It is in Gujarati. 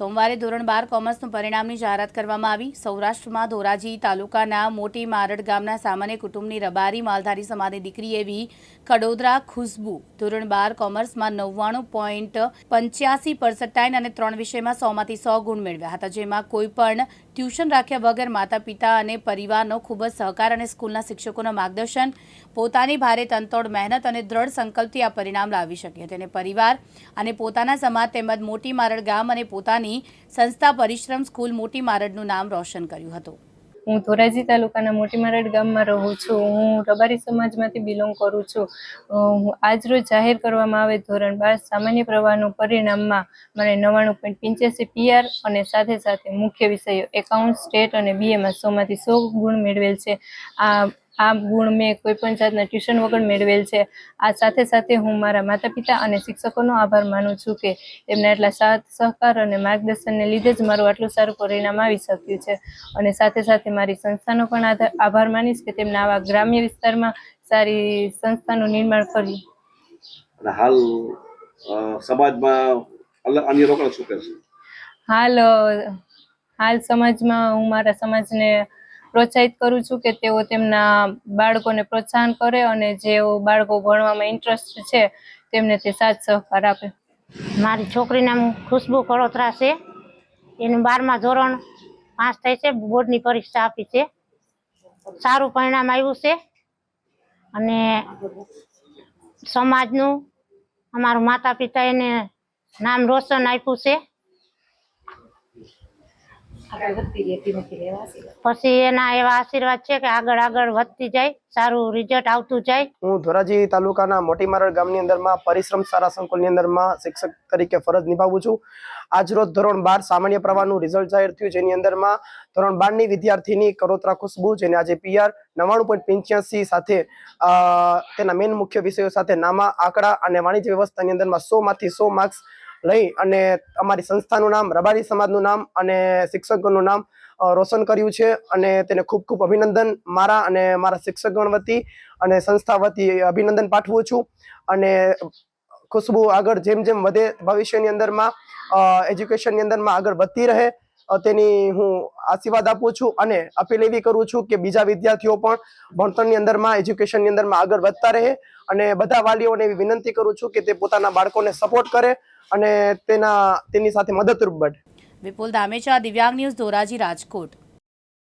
સોમવારે ધોરણ બાર કોમર્સનું પરિણામની જાહેરાત કરવામાં આવી. સૌરાષ્ટ્રમાં ધોરાજી તાલુકાના મોટી મારડ ગામના સામાન્ય કુટુંબની રબારી માલધારી સમાજની દીકરી એવી કડોદરા ખુશ્બુ ધોરણ બાર કોમર્સમાં નવ્વાણું પોઈન્ટ પંચ્યાસી પર્સન્ટાઇન અને ત્રણ વિષયમાં સોમાંથી સો ગુણ મેળવ્યા હતા, જેમાં કોઈ ટ્યુશન રાખ્યા વગર માતા પિતા અને પરિવારનો ખૂબ જ સહકાર અને સ્કૂલના શિક્ષકોના માર્ગદર્શન, પોતાની ભારે તનતોડ મહેનત અને દ્રઢ સંકલ્પથી આ પરિણામ લાવી શકે તેને પરિવાર અને પોતાના સમાજ તેમજ મોટી મારડ ગામ અને પોતાની સંસ્થા પરિશ્રમ સ્કૂલ મોટી મારડનું નામ રોશન કર્યું હતું. હું ધોરાજી તાલુકાના મોટી મારડ ગામમાં રહું છું. હું રબારી સમાજમાંથી બિલોંગ કરું છું. આજરોજ જાહેર કરવામાં આવે ધોરણ બાર સામાન્ય પ્રવાહનું પરિણામમાં મને નવ્વાણું પોઈન્ટ પંચ્યાસી પીઆર અને સાથે સાથે મુખ્ય વિષયો એકાઉન્ટ, સ્ટેટ અને બીએમાં સોમાંથી સો ગુણ મેળવેલ છે. આ આ ગુણ મેં કોઈ પણ જાતના ટ્યુશન વગર મેળવેલ છે. આ સાથે સાથે હું મારા માતા પિતા અને શિક્ષકોનો આભાર માનું છું કે એમના એટલા સાથ સહકાર અને માર્ગદર્શનને લીધે જ મારું આટલું સારું પરિણામ આવી શક્યું છે. અને સાથે સાથે મારી સંસ્થાનો પણ આભાર માનીશ કે તેમના આવા ગ્રામ્ય વિસ્તારમાં સારી સંસ્થાનું નિર્માણ કર્યું. હાલ સમાજમાં અન્ય શું હાલ હાલ સમાજમાં હું મારા સમાજને પ્રોત્સાહિત કરું છું કે તેઓ તેમના બાળકોને પ્રોત્સાહન કરે અને જેઓ બાળકો ભણવામાં ઇન્ટરેસ્ટ છે, તેમને તે સાથ સહકાર આપે. મારી છોકરી નામ ખુશ્બુ કળોતરા છે. એનું બારમા ધોરણ પાસ થઈ છે, બોર્ડની પરીક્ષા આપી છે. સારું પરિણામ આવ્યું છે. અને સમાજનું, અમારું માતા પિતા એને નામ રોશન આપ્યું છે. પછી એના એવા આશીર્વાદ છે કે આગળ આગળ વધતી જાય સારું રિઝલ્ટ આવતું જાય. હું ધોરાજી તાલુકાના મોટી મારડ ગામની અંદરમાં પરિશ્રમ સારા સંકુલની અંદરમાં શિક્ષક તરીકે ફરજ નિભાવું છું. આજરોજ ધોરણ બાર સામાન્ય પ્રવાહનું રિઝલ્ટ જાહેર થયું જેની અંદરમાં ધોરણ બારની વિદ્યાર્થીની કરોત્રા ખુશ્બુ જેને આજે પીઆર નવ્વાણું પોઈન્ટ પંચ્યાસી સાથે તેના મેન મુખ્ય વિષયો સાથે નામા આંકડા અને વાણિજ્ય વ્યવસ્થાની અંદરમાં સો માંથી સો માર્ક્સ લઈ અને અમારી સંસ્થાનું નામ, રબારી સમાજનું નામ અને શિક્ષકોનું નામ રોશન કર્યું છે અને તેને ખૂબ ખૂબ અભિનંદન મારા અને મારા શિક્ષકગણ વતી અને સંસ્થા વતી અભિનંદન પાઠવું છું. અને ખુશ્બુ આગળ જેમ જેમ વધે ભવિષ્યની અંદરમાં એજ્યુકેશનની અંદરમાં આગળ વધતી રહે તેની હું આશીર્વાદ આપું છું અને અપીલ એવી કરું છું કે બીજા વિદ્યાર્થીઓ પણ ભણતરની અંદરમાં, એજ્યુકેશનની અંદરમાં આગળ વધતા રહે અને બધા વાલીઓને એવી વિનંતી કરું છું કે તે પોતાના બાળકોને સપોર્ટ કરે અને તેના તેની સાથે મદદરૂપ બને વિપુલ ધામેચા દિવ્યાંગ ન્યૂઝ ધોરાજી રાજકોટ.